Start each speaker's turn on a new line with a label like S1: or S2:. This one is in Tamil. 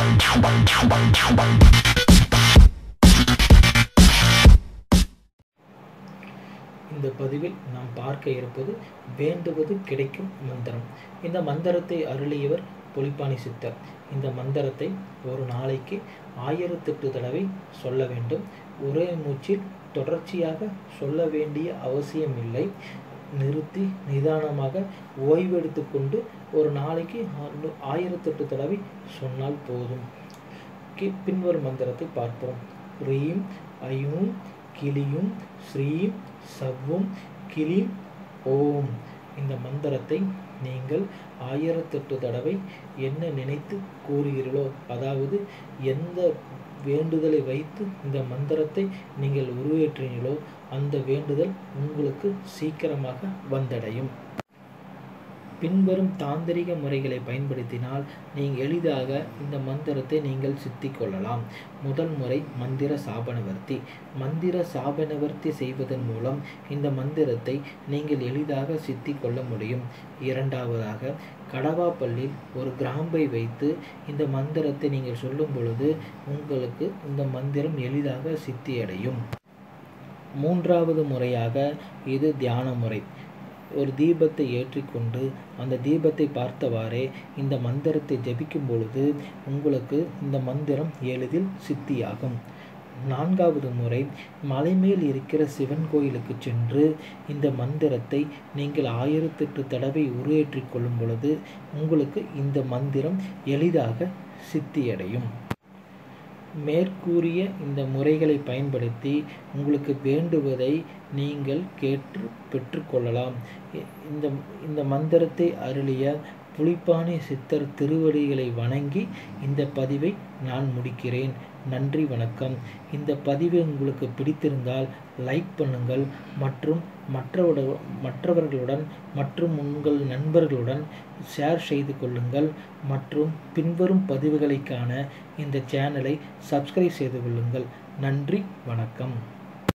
S1: இந்த பதிவில் நாம் பார்க்க இருப்பது வேண்டுவது கிடைக்கும் மந்திரம். இந்த மந்திரத்தை அருளியவர் பொலிப்பாணி சித்தர். இந்த மந்திரத்தை ஒரு நாளைக்கு ஆயிரத்தெட்டு தடவை சொல்ல வேண்டும். ஒரே மூச்சில் தொடர்ச்சியாக சொல்ல வேண்டிய அவசியம் இல்லை நிறுத்தி நிதானமாக ஓய்வெடுத்து கொண்டு ஒரு நாளைக்கு ஆயிரத்தெட்டு தடவை சொன்னால் போதும். கி- பின்வரும் மந்திரத்தை பார்ப்போம். ரீம் ஐயும் கிளியும் ஸ்ரீம் சவ்வும் கிளிம் ஓம். இந்த மந்திரத்தை நீங்கள் ஆயிரத்தெட்டு தடவை என்ன நினைத்து கூறுகிறீர்களோ அதாவது எந்த வேண்டுதலை வைத்து இந்த மந்திரத்தை நீங்கள் உருவேற்றினீர்களோ அந்த வேண்டுதல் உங்களுக்கு சீக்கிரமாக வந்தடையும். பின்வரும் தாந்திரிக முறைகளை பயன்படுத்தினால் நீங்கள் எளிதாக இந்த மந்திரத்தை நீங்கள் சித்திக் கொள்ளலாம். முதல் முறை மந்திர சாபனவர்த்தி. மந்திர சாபனவர்த்தி செய்வதன் மூலம் இந்த மந்திரத்தை நீங்கள் எளிதாக சித்திக்கொள்ள முடியும். இரண்டாவதாக கடவாப்பள்ளியில் ஒரு கிராம்பை வைத்து இந்த மந்திரத்தை நீங்கள் சொல்லும் பொழுது உங்களுக்கு இந்த மந்திரம் எளிதாக சித்தியடையும். மூன்றாவது முறையாக இது தியான முறை. ஒரு தீபத்தை ஏற்றிக்கொண்டு அந்த தீபத்தை பார்த்தவாறே இந்த மந்திரத்தை ஜபிக்கும் பொழுது உங்களுக்கு இந்த மந்திரம் எளிதில் சித்தியாகும். நான்காவது முறை மலை மேல் இருக்கிற சிவன் கோயிலுக்கு சென்று இந்த மந்திரத்தை நீங்கள் ஆயிரத்தெட்டு தடவை உரையேற்றிக் கொள்ளும் பொழுது உங்களுக்கு இந்த மந்திரம் எளிதாக சித்தியடையும். மேற்கூறிய இந்த முறைகளை பயன்படுத்தி உங்களுக்கு வேண்டுவதை நீங்கள் கேட்டு பெற்றுக்கொள்ளலாம் இந்த இந்த மந்திரத்தை அருளிய புலிப்பாணி சித்தர் திருவடிகளை வணங்கி இந்த பதிவை நான் முடிக்கிறேன். நன்றி வணக்கம். இந்த பதிவு உங்களுக்கு பிடித்திருந்தால் லைக் பண்ணுங்கள் மற்றும் மற்றவட மற்றவர்களுடன் மற்றும் உங்கள் நண்பர்களுடன் ஷேர் செய்து கொள்ளுங்கள் மற்றும் பின்வரும் பதிவுகளுக்கான இந்த சேனலை சப்ஸ்கிரைப் செய்து கொள்ளுங்கள். நன்றி வணக்கம்.